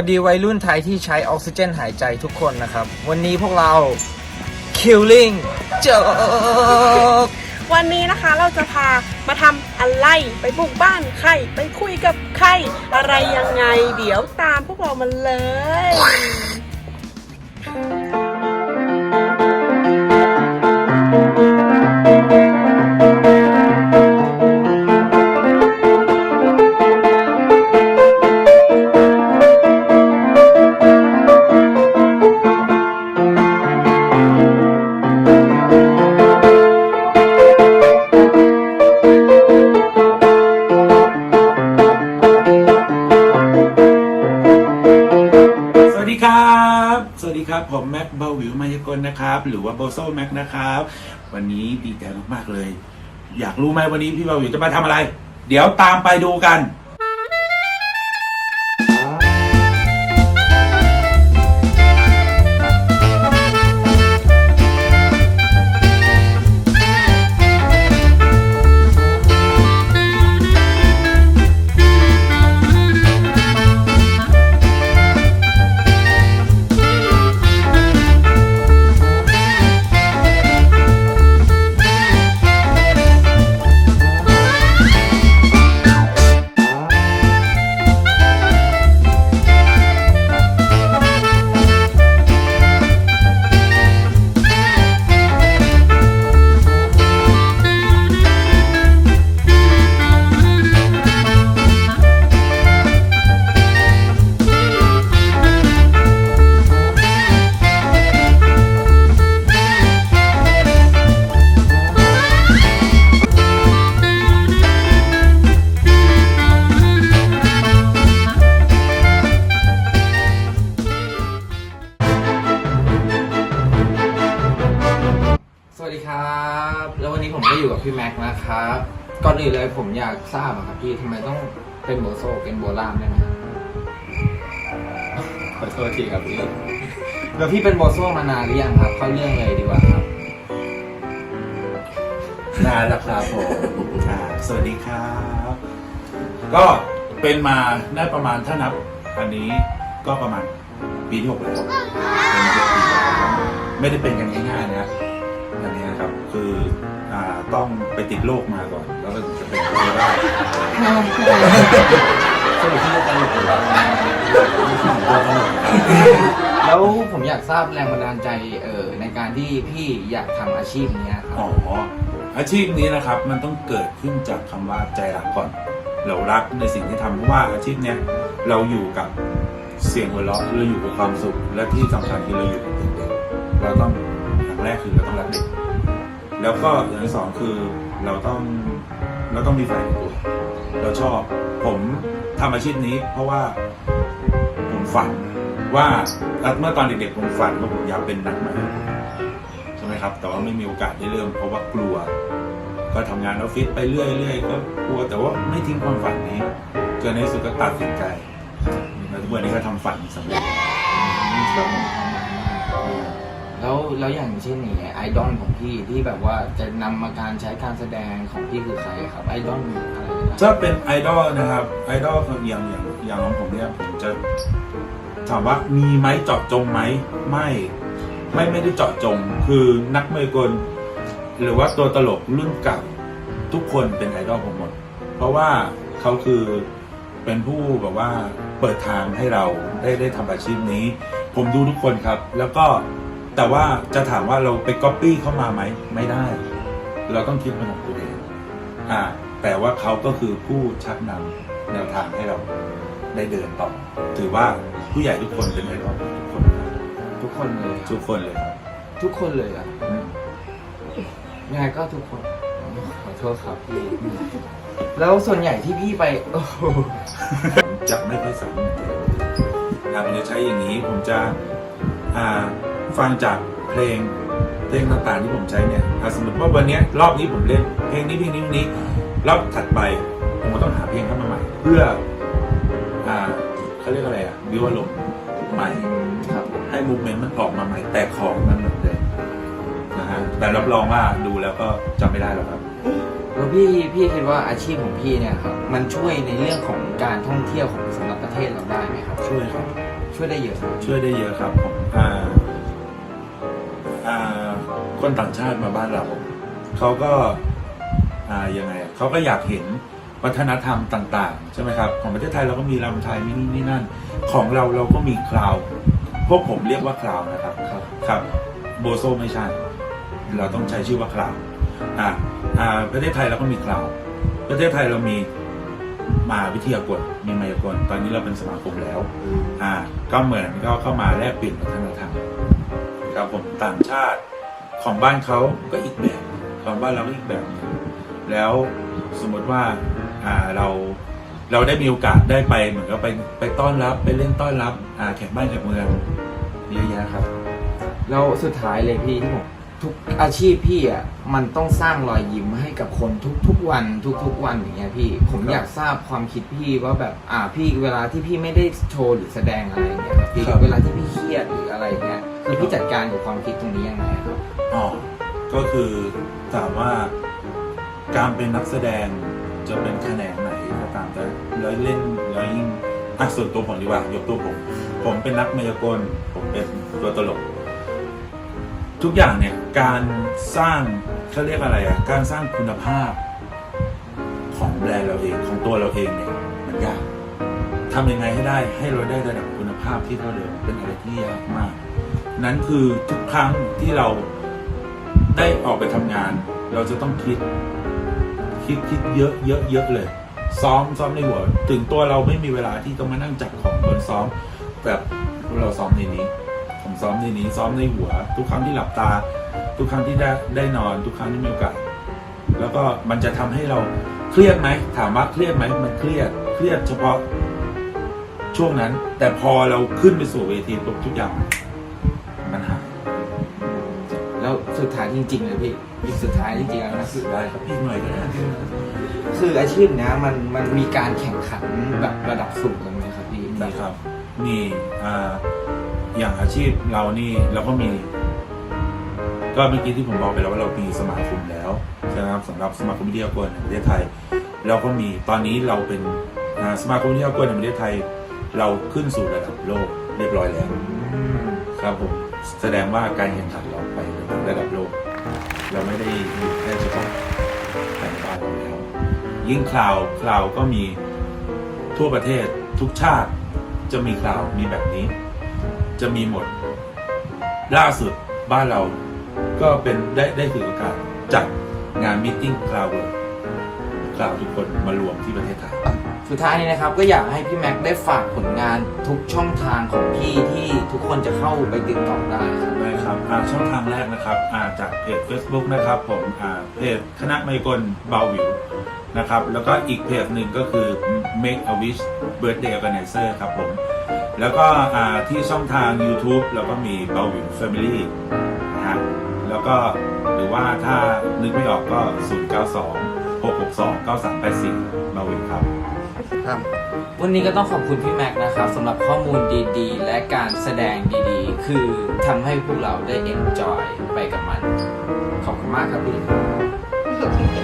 วัสดีวัยรุ่นไทยที่ใช้ออกซิเจนหายใจทุกคนนะครับ วันนี้พวกเรา Killing จบวันนี้นะคะเราจะพามาทำอะไรไปบุกบ้านใครไปคุยกับใครอะไรยังไง เดี๋ยวตามพวกเรามาเลย ครับ สวัสดีครับ ผมแม็กเบาวิวมายากลนะครับ หรือว่าโบโซแม็กนะครับ วันนี้ดีใจมากๆเลย อยากรู้ไหมวันนี้พี่เบาวิวจะมาทำอะไร เดี๋ยวตามไปดูกัน แม็กซ์นะครับ ก่อนอื่นเลยผมอยากทราบอะครับพี่ทำไมต้องเป็นโบโซเป็นโบรามได้ไหมขอโทษทีครับพี่แล้วพี่เป็นโบโซมานานหรือยังครับ เข้าเรื่องเลยดีกว่าครับ นานแล้วครับผมอ่าสวัสดีครับ ก็เป็นมาได้ประมาณถ้านับ อันนี้ก็ประมาณปีที่หกแล้วเป็นมาเป็นปีที่หกแล้วไม่ได้เป็นกันง่ายๆนะอันนี้นะครับ คืออ่า ต้องไปติดโรคมาก่อน แล้วก็ถึงจะเป็นโรคได้สรุปพี่จะตลกหรือเปล่าแล้วผมอยากทราบแรงบันดาลใจเออในการที่พี่อยากทำอาชีพเนี้ยครัอ๋บออาชีพนี้นะครับ มันต้องเกิดขึ้นจากคำว่าใจรักก่อน เรารักในสิ่งที่ทำเพราะว่าอาชีพเนี้ยเราอยู่กับเสียงหัวเราะเราอยู่กับความสุข และที่สำคัญคือเราอยู่กับเด็กๆเราต้องอย่างแรกคือเราต้องรักเด็ก แล้วก็อย่างที่สองคือเราต้องเราต้องมีไฟในตัวเราชอบผมทำอาชีพนี้ เพราะว่าผมฝันว่าเมื่อตอนเด็กๆผมฝันว่าผมอยากเป็นนักมวยใช่ไหมครับ แต่ว่าไม่มีโอกาสได้เริ่มเพราะว่ากลัว ก็ทำงานออฟฟิศไปเรื่อยๆก็กลัวแต่ว่าไม่ทิ้งความฝันนี้จนในสุดก็ตัดสินใจแล้วทุกวันนี้ก็ทำฝันสำเร็จ แล้วอย่างเช่นนี่ไอดอลของพี่ที่แบบว่าจะนำมาการใช้การแสดงของพี่คือใครครับไอดอลอะไรนะครับถ้าเป็นไอดอลนะครับไอดอลอย่างอย่างอย่างของผมเนี่ยผมจะถามว่ามีไหมเจาะจงไหมไม่ ไม่ไม่ได้เจาะจง คือนักมวยกล หรือว่าตัวตลกรุ่นเก่าทุกคนเป็นไอดอลผมหมด เพราะว่าเขาคือเป็นผู้แบบว่าเปิดทางให้เราได้ได้ทำอาชีพนี้ ผมดูทุกคนครับ แล้วก็ แต่ว่าจะถามว่าเราไปก๊อปปี้เข้ามาไหมไม่ได้ เราต้องคิดเป็นของตัวเองอ่าแต่ว่าเขาก็คือผู้ชักนำแนวทางให้เราได้เดินต่อ ถือว่าผู้ใหญ่ทุกคนเป็นไอดอลทุกคนครับทุกคนเลยทุกคนเลยครับทุกคนเลยเหรอะอืมยังไงก็ทุกคนขอโทษครับพี่แล้วส่วนใหญ่ที่พี่ไปโอ้โหผมจะไม่ค่อยสามารถนะผมจะใช้อย่างนี้ผมจะอ่า ฟังจากเพลงเพลงต่างๆที่ผมใช้เนี่ยอะสมมติว่าวันเนี้ยรอบนี้ผมเล่นเพลงนี้เพลงนี้เพลงนี้รอบถัดไปผมก็ต้องหาเพลงเข้ามาใหม่ เพื่ออ่าเขาเรียกอะไรอะวิวอารมณ์ใหม่ครับผมให้มูเมนต์มันออกมาใหม่ แต่ของมันเหมือนเดิมนะฮะแต่รับรองว่าดูแล้วก็จำไม่ได้หรอกครับแล้วพี่พี่คิดว่าอาชีพของพี่เนี่ยครับมันช่วยในเรื่องของการท่องเที่ยวของสำหรับประเทศเราได้ไหมครับ ช่วยครับ ช่วยได้เยอะครับช่วยได้เยอะครับผมอ่าอ่า คนต่างชาติมาบ้านเรา เขาก็อ่ายังไงอะเขาก็อยากเห็นวัฒนธรรมต่าง ๆ ใช่ไหมครับของประเทศไทยเราก็มีรำไทยมีนี่นี่นั่น ของเราเราก็มีคราว พวกผมเรียกว่าคราวนะครับครับครับโบโซไม่ใช่เราต้องใช้ชื่อว่าคราวอ่าอ่าประเทศไทยเราก็มีคราว ประเทศไทยเรามีมาวิทยากรมีมายากลตอนนี้เราเป็นสมาคมแล้ว อ่า ก็เหมือนก็เข้ามาแลกเปลี่ยนวัฒนธรรมครับผมต่างชาติ ของบ้านเขาก็อีกแบบของบ้านเราก็อีกแบบหนึ่งแล้วสมมติว่าอ่าเราเราได้มีโอกาสได้ไปเหมือนกับไปไปต้อนรับไปเล่นต้อนรับอ่าแขกบ้านแขกเมืองเยอะแยะครับ แล้วสุดท้ายเลยพี่ที่ผมทุกอาชีพพี่อะมันต้องสร้างรอยยิ้มให้กับคนทุกๆวันทุกๆวันอย่างเงี้ยพี่ ผมครับอยากทราบความคิดพี่ว่าแบบอ่าพี่เวลาที่พี่ไม่ได้โชว์หรือแสดงอะไรอย่างเงี้ยครับพี่ครับเวลาที่พี่เครียดหรืออะไรเงี้ยคือพี่จัดการกับความคิดตรงนี้ยังไงครับ ออก็คือถามว่าการเป็นนักแสดงจะเป็นแขนงไหนก็ตามแต่แล้วเล่นแล้วยิ่งอะส่วนตัวผมดีกว่ายกตัวผมผมเป็นนักมายากลผมเป็นตัวตลก ทุกอย่างเนี่ยการสร้างเขาเรียกอะไรอะการสร้างคุณภาพของแบรนด์เราเองของตัวเราเองเนี่ยมันยากทำยังไงให้ได้ให้เราได้ระดับคุณภาพที่เท่าเดิมเป็นอะไรที่ยากมาก นั้นคือทุกครั้งที่เรา ได้ออกไปทำงาน เราจะต้องคิด คิดคิดเยอะเยอะเยอะเลย ซ้อมซ้อมในหัว ถึงตัวเราไม่มีเวลาที่ต้องมานั่งจัดของบนซ้อมแบบเราซ้อมในนี้ผมซ้อมในนี้ ซ้อมในหัว ทุกครั้งที่หลับตา ทุกครั้งที่ได้ได้นอน ทุกครั้งที่มีโอกาสแล้วก็มันจะทำให้เราเครียดไหมถามว่าเครียดไหมมันเครียดเครียดเฉพาะช่วงนั้น แต่พอเราขึ้นไปสู่เวทีปุ๊บทุกอย่าง สุดท้ายจริงๆเลยพี่อีกสุดท้ายจริงๆแล้วนะคือได้ครับพี่หน่อยก็ได้คืออาชีพเนี้ยมันมันมีการแข่งขันแบบระดับสูงเลยไหมครับพี่มีครับ มีอ่าอย่างอาชีพเรานี่เราก็มี ก็เมื่อกี้ที่ผมบอกไปแล้วว่าเรามีสมาคมแล้วใช่ไหมครับสำหรับสมาคมวิทยากรแห่งประเทศไทย เราก็มีตอนนี้เราเป็นอ่าสมาคมวิทยากรแห่งประเทศไทย เราขึ้นสู่ระดับโลกเรียบร้อยแล้วอืมครับผมแสดงว่าการแข่งขันเราไป ระดับโลก เราไม่ได้อยู่แค่เฉพาะแต่ในบ้านเราแล้วยิ่งคลาวคลาวก็มีทั่วประเทศทุกชาติจะมีคลาวมีแบบนี้ จะมีหมด ล่าสุดบ้านเราก็เป็นได้ได้ถือโอกาสจัดงานมิทติ้งคลาวเลยคลาวทุกคนมารวมที่ประเทศไทย สุดท้ายนี้นะครับก็อยากให้พี่แม็กซ์ได้ฝากผลงานทุกช่องทางของพี่ที่ทุกคนจะเข้าไปติดต่อได้ครับได้ครับอ่าช่องทางแรกนะครับอ่าจากเพจ Facebook นะครับผมอ่าเพจคณะมายกลเบาวิวนะครับแล้วก็อีกเพจหนึ่งก็คือ Make a Wish Birthday Organizer ครับผมแล้วก็อ่าที่ช่องทาง YouTube แล้วก็มีเบาวิว Family นะฮะแล้วก็หรือว่าถ้านึกไม่ออกก็ 092 662 9384เบาวิวครับ ครับ วันนี้ก็ต้องขอบคุณพี่แม็กซ์นะครับสำหรับข้อมูลดีๆ และการแสดงดีๆ คือทำให้พวกเราได้เอนจอยไปกับมัน ขอบคุณมากครับพี่